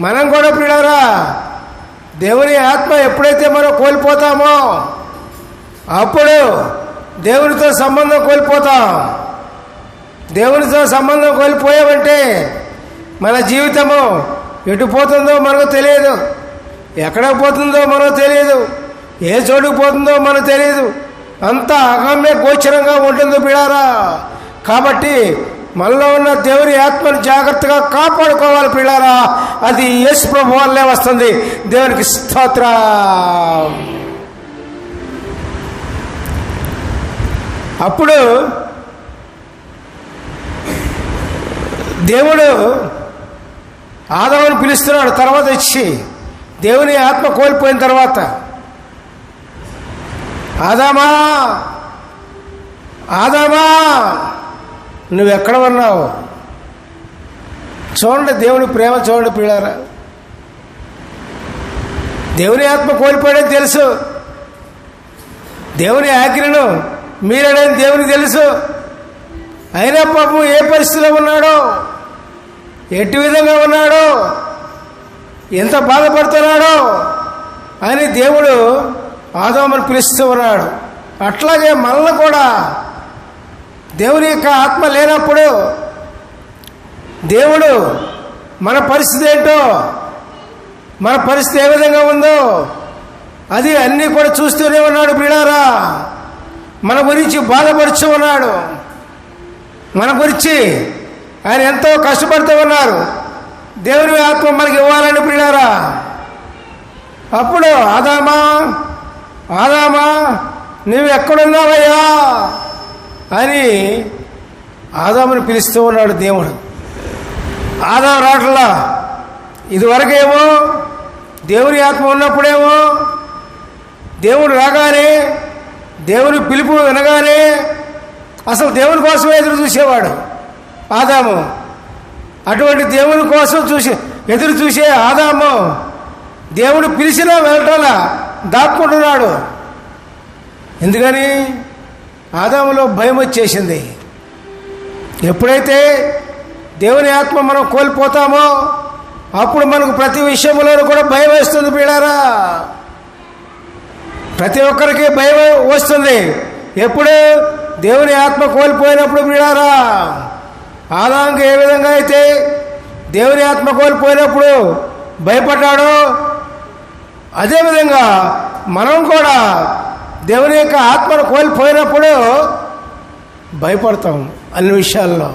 మనం కూడా పిల్లరా దేవుని ఆత్మ ఎప్పుడైతే మనం కోల్పోతామో అప్పుడు దేవునితో సంబంధం కోల్పోతాం. దేవునితో సంబంధం కోల్పోయామంటే మన జీవితము ఎటు పోతుందో మనకు తెలియదు. ఎక్కడ పోతుందో మనకు తెలియదు. ఏ చోటుకు పోతుందో మనకు తెలియదు. అంత అగమ్య గోచరంగా ఉంటుంది బిడారా కాబట్టి మనలో ఉన్న దేవుని ఆత్మను జాగ్రత్తగా కాపాడుకోవాలి పిల్లారా. అది యేసు ప్రభు వల్లే వస్తుంది. దేవునికి స్తోత్ర. అప్పుడు దేవుడు ఆదాముని పిలుస్తున్నాడు తర్వాత వచ్చి దేవుని ఆత్మ కోల్పోయిన తర్వాత ఆదామా! ఆదామా! నువ్వెక్కడ ఉన్నావు చూడండి దేవుని ప్రేమ చూడండి పిల్లారా దేవుని ఆత్మ కోల్పోయాడని తెలుసు. దేవుని ఆజ్ఞను మీరడని దేవునికి తెలుసు. అయినా పాపం ఏ పరిస్థితిలో ఉన్నాడో? ఎట్టి విధంగా ఉన్నాడో? ఎంత బాధపడుతున్నాడో? అని దేవుడు ఆదోమని పిలుస్తూ ఉన్నాడు. అట్లాగే మనల్ని కూడా దేవుని యొక్క ఆత్మ లేనప్పుడు దేవుడు మన పరిస్థితి ఏంటో మన పరిస్థితి ఏ విధంగా ఉందో అది అన్నీ కూడా చూస్తూనే ఉన్నాడు బిడారా మన గురించి బాధపడుచు ఉన్నాడు. మన గురించి ఆయన ఎంతో కష్టపడుతూ ఉన్నారు. దేవుని ఆత్మ మనకి ఇవ్వాలని పిల్లారా అప్పుడు ఆదామా ఆదామా నువ్వు ఎక్కడున్నావయ్యా? అని ఆదాముని పిలుస్తూ ఉన్నాడు దేవుడు. ఆదాం రావట్లా? ఇదివరకేమో దేవుని ఆత్మ ఉన్నప్పుడేమో దేవుడు రాగానే దేవుని పిలుపు వినగానే అసలు దేవుని కోసమే ఎదురు చూసేవాడు ఆదాము. అటువంటి దేవుని కోసం చూసి ఎదురు చూసే ఆదాము దేవుడు పిలిచినా వెళ్ళటాల దాక్కుంటున్నాడు. ఎందుకని? ఆదాములో భయం వచ్చేసింది. ఎప్పుడైతే దేవుని ఆత్మ మనం కోల్పోతామో అప్పుడు మనకు ప్రతి విషయంలోనూ కూడా భయం వేస్తుంది పీడారా ప్రతి ఒక్కరికి భయం వస్తుంది. ఎప్పుడు దేవుని ఆత్మ కోల్పోయినప్పుడు పీడారా ఆదాంకి ఏ విధంగా అయితే దేవుని ఆత్మ కోల్పోయినప్పుడు భయపడ్డాడో అదేవిధంగా మనం కూడా దేవుని యొక్క ఆత్మను కోల్పోయినప్పుడు భయపడతాం అన్ని విషయాల్లో.